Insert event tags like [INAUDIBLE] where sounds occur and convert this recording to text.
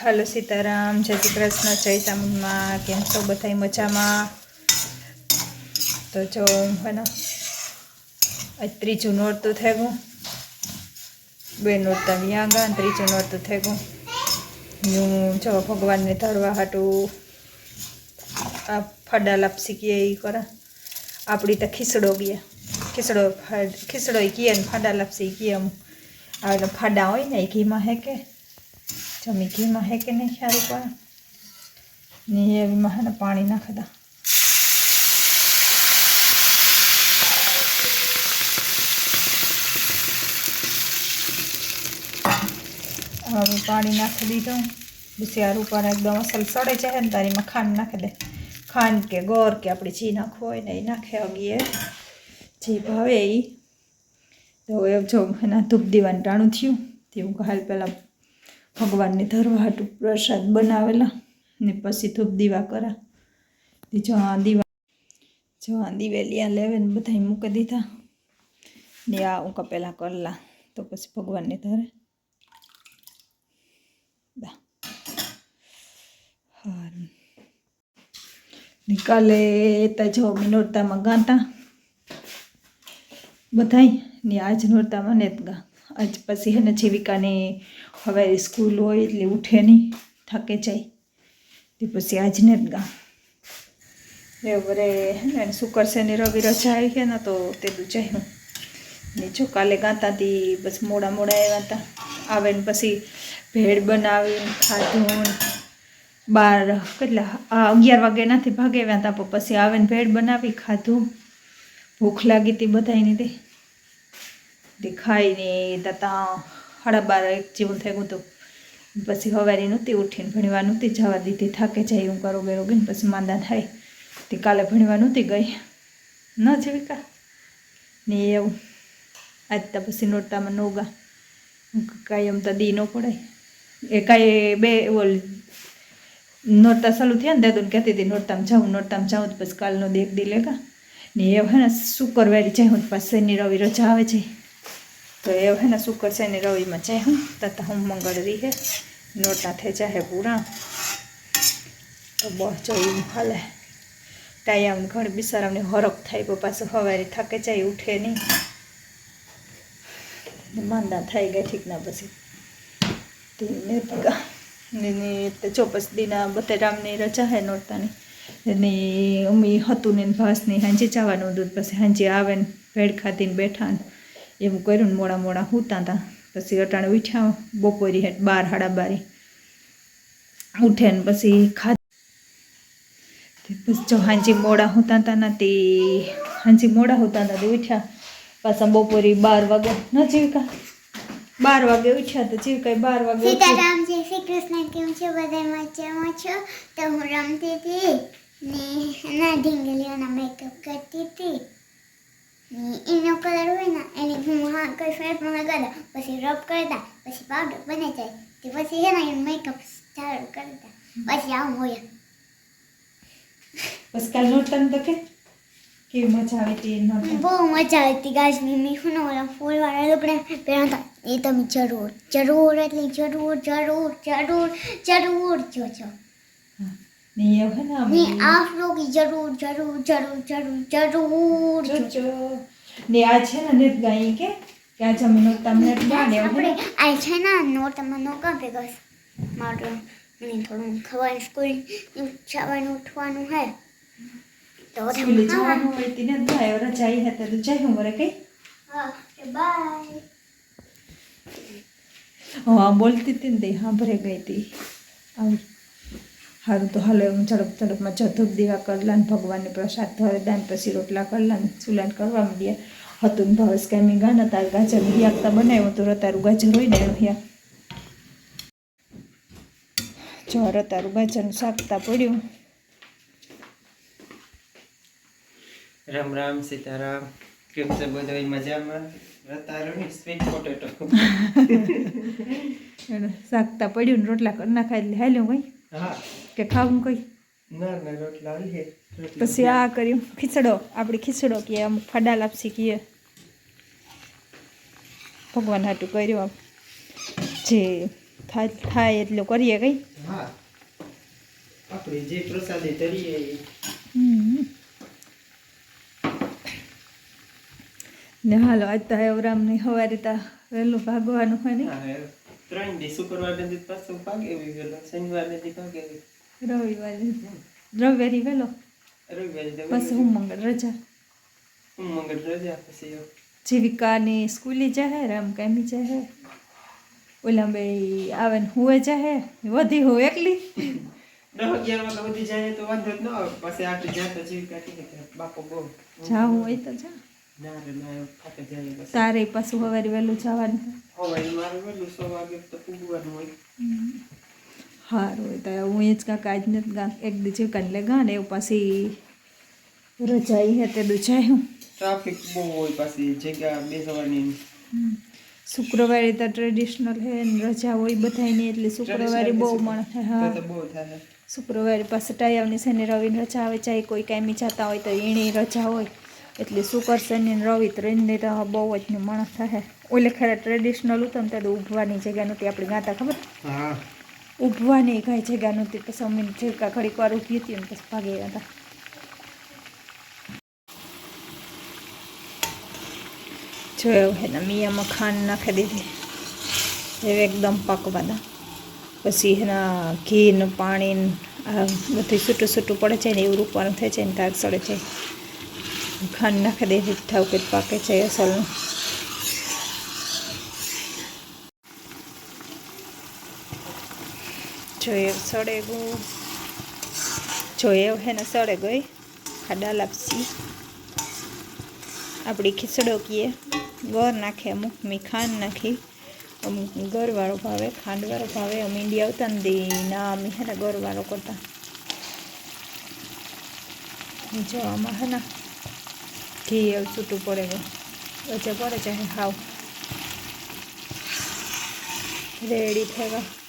હાલો સીતારામ, જય શ્રી કૃષ્ણ, જય કેમ છો બધા મજામાં? તો જો આજ ત્રીજું નોરતું થઈ ગયું. બે નોરતા વ્યાં ગયા ત્રીજું નોરતું થઈ ગયું. હું જો ભગવાનને ધરવા હાટું આ ફડા લાપસી કીએ એ કરે. આપણી તો ખીસડો ગયા. ખીસડો ખીસડો કીએ ને ફાડા લાપસી કીએ આમ આ ફાડા હોય ને એ ઘીમાં હે કે? જમી ઘીમાં હે કે નહીં સારું પડે ને એમાં હે ને પાણી નાખતા હવે પાણી નાખી દીધું. બુસિયાર ઉપર એકદમ અસલ સડે જાય ને તારીમાં ખાંડ નાખી દે. ખાંડ કે ગોર કે આપણે જી નાખવું હોય ને, એ નાખે અગીએ જે ભાવે એ તો એ જો એના ધૂપ દીવાનું ટાણું થયું, તે હું હાલ પહેલાં ભગવાનને ધરવા પ્રસાદ બનાવેલા ને પછી ધૂપ દીવા કરા જો આ દીવા જો આ દિવેલિયા લેવે ને બધા મૂકી દીધા. ને આ હું કપેલા કરલા. તો પછી ભગવાનને ધરે. નિકાલે જો મિનોરતામાં ગાતા. બધાય ને આજ નોરતામાં જ ગા. આજ પછી હેને જીવિકાને હવે સ્કૂલ હોય એટલે ઉઠે નહીં, થાકે જાય. તે પછી આજને જ ગા. એ વરે હે ને, શુક્ર શનિ, રવિ રજા આવી ગયા ને તો તે દુજાયું ને જો કાલે ગાતા હતી બસ મોડા મોડા આવ્યા હતા. આવે ને પછી ભેળ બનાવીને ખાધું ને બાર કેટલા અગિયાર વાગે નથી ભાગે આવ્યા હતા, પણ પછી આવે ને ભેળ બનાવી ખાધું. ભૂખ લાગી હતી બધાની તે. ખાઈને તતા સાડા બાર એક જેવું ગયું હતું. પછી હવારી નહોતી, ઉઠીને ભણવા નહોતી જવા દીધી. થાકે જાય હું કરો ગયો ગઈ પછી માંદા થાય. તે કાલે ભણવા નહોતી ગઈ. ન જીવિકા. ને એવું. આજ તો પછી નોરતામાં નોગા એમ તો દી ન પડાય એ કાંઈ બે ઓલ નોરતા ચાલુ થયા ને દાદુને કહેતી હતી, નોરતામાં જાઉં નોરતામાં જાઉં. તો પછી કાલનો દેખ દી લેગા. ને એ હે ને શુક્રવારે જાય હું, પાછી શનિ, રવિ રજા આવે છે. તો એ હે ને શુક્ર ને રવિમાં જાય હું. તથા હું મંગળ રહી. નોરતા થઈ જાય પૂરા. તો બસ જોયું હાલે. ટાયામ ઘણી બિચારામને હરખ થાય પાછું સવારે થાકે જાય, ઉઠે નહીં. ને માંદા થઈ ગયા ઠીકના પછી. તે નેતિકા ને ને તે ચોપસ દીના બધા રામની રજા હે નોરતાની. ને અમી હતું ને ભાસની હાંજે જવાનું દૂધ પછી હાંજે આવે ને ભેળ ખાધીને બેઠા ને એવું કર્યું ને મોડા મોડા સૂતા હતા પછી અટાણે ઉઠ્યા, બપોરી હેઠ બાર, સાડા બારી. ઉઠે ને પછી ખા પછી જો હાંજી મોડા હોતા હતા ને તે હાંજી મોડા હોતા હતા તે ઉઠ્યા. પાછા બપોરે બાર વાગે ન જીવકા? બાર વાગે ઉઠ્યા તો જીવકા બાર વાગે. સીતારામ, જય શ્રી કૃષ્ણ, કેમ છો? બધા મજામાં છો? તો હું રમતી હતી ને એના ઢીંગલીઓના મેકઅપ કરતી હતી. ને એનો કલર ને કઈ ફેરફાર કરતા પછી રબ કરતા પછી પાવડર બને જાય તે પછી છે ને એનું મેકઅપ ચાલુ કરતા પછી આવું હોય પછી કાલ નોરતાને તો કે કેવી મજા આવી હતી નોરતા બહુ મજા આવી હતી ગાજની મેં હું ઓલા ફૂલવાળા લુગડા પહેરતા એ તમે જરૂર જરૂર એટલે જરૂર જરૂર જરૂર જરૂર જોજો ને એ હે ને ને આમ आप लोग जरूर जरूर जरूर जरूर जरूर જોજો ને આ છે ને નેત ગાઈ કે કે આજ અમે નોરતામાં નેત ગાને આપણે આ છે ને નોટમાં નો કાં ભેગા મારું મને થોડું ખબર સ્કૂલ જવાનું ઉઠવાનું હે. તો સ્કૂલે જવાનું હોય તે નેત ગાય રજા આવી હતી તો જાય હું કઈ? હા બાય. હા બોલતી હતી ને તે સાંભળે ગઈ હતી. આવી સારું તો હાલો હું ઝડપ ઝડપમાં જધુપ દીવા કરલા ને ભગવાનને પ્રસાદ ધરે દાન પછી રોટલા કરલા ને સુલાન કરવા માંડ્યા. હતું ને કે મેં ગાના તાર ગાજર હિયાકતા બનાવ્યો તો રતારું ગાજર હોય ને એનું જો રતારું ગાજરનું શાકતા પડ્યું. રામ રામ સીતારામ. કેમ છે બધા? મજામાં? રતારોની સ્વીટ પોટેટો શાકતા પડ્યું ને રોટલા કરી નાખાય એટલે હાલ્યું કઈ કે ખાવું કઈ? ના ના પછી આ કર્યું. ખીચડો. આપણે ખીચડો કહીએ અમુક ફડા લાપસી કહીએ ભગવાન હાટું કર્યું આમ. જે થાય થાય એટલું કરીએ કઈ. આપણે જે પ્રસાદી ધરીએ ને હાલો આજ તો એવરામની સવારે તા વહેલું ભાગવાનું હોય ને ત્રણ દી શુક્રવારે દી પાછું ભાગે શનિવાર ભાગે. રવિવારે. રવિવારે વહેલો? પછી હું મંગળ રજા. મંગળ રજા પછી. જીવિકાની સ્કૂલે જાહે રામ કામી જાહે? ઓલા બે આવે ને હુએ જાહે? વધી હું એકલી? [LAUGHS] દસ અગિયાર વાગે બધી જાય તો વાંધો જ ન આવે. પછી આપણે જ્યાં જીવિકા બાપો બહુ જાવું હોય તો જા. તારે પાછું સવારે વહેલું જવાનું સવારે મારે વહેલું સો વાગે તો પૂગવાનું હોય. સારું હોય તો હું એ જ કાંક આજ નથી ગા એક દી કંડલે લે ગા ને એવું પાછી રજા ઈ હે તે દુ જાય હું. ટ્રાફિક બહુ હોય પાછી જગ્યા બેસવાની શુક્રવારે તો ટ્રેડિશનલ હે ને રજા હોય બધાયની એટલે શુક્રવારે બહુ મણ થાય હા. બહુ થાય. શુક્રવારે પાસે ટાયાવની શનિ રવિની રજા આવે ચાહે કોઈ કાંઈ જતા હોય તો એની રજા હોય. એટલે શુક્ર શનિ રવિ ત્રણની તો બહુ જ ને મણ થાય. ઓલે ખરા ટ્રેડિશનલ ઉતમ તો ઉભવાની જગ્યા નહોતી આપણે ગાતા ખબર? હા. ઊભવાની કાંઈ જગ્યા નહોતી પછી અમે જગ્યા ઘડીક વાર ઊભી હતી ને પછી ભાગી ગયા હતા. જોયો હે ને મિયામાં ખાંડ નાખી દીધી. એ એકદમ પાકવાદા પછી એના ઘી ને પાણી બધું છૂટું છૂટું પડે છે ને, એવું રૂપવાનું થાય છે ને તાર સડે છે ખાંડ નાખી દીધી ઠાવ કે પાકે છે અસલનું. જોઈએ, સડે ગયું જોઈએ, હે ને સડે ગઈ. ખાડા લાપસી. આપણી ખીચડો કીએ. ગોર નાખે અમુક મીખાંડ ખાંડ નાખી. અમુક ગોરવાળો ભાવે, ખાંડવાળો ભાવે. અમે ઇન્ડિયા આવતા ને ના, અમે હે ગોરવાળો કરતા. જો, આમાં હે ને ઘી એવું છૂટું પડે વચ્ચે પડે છે હાવ. રેડી થઈ ગયા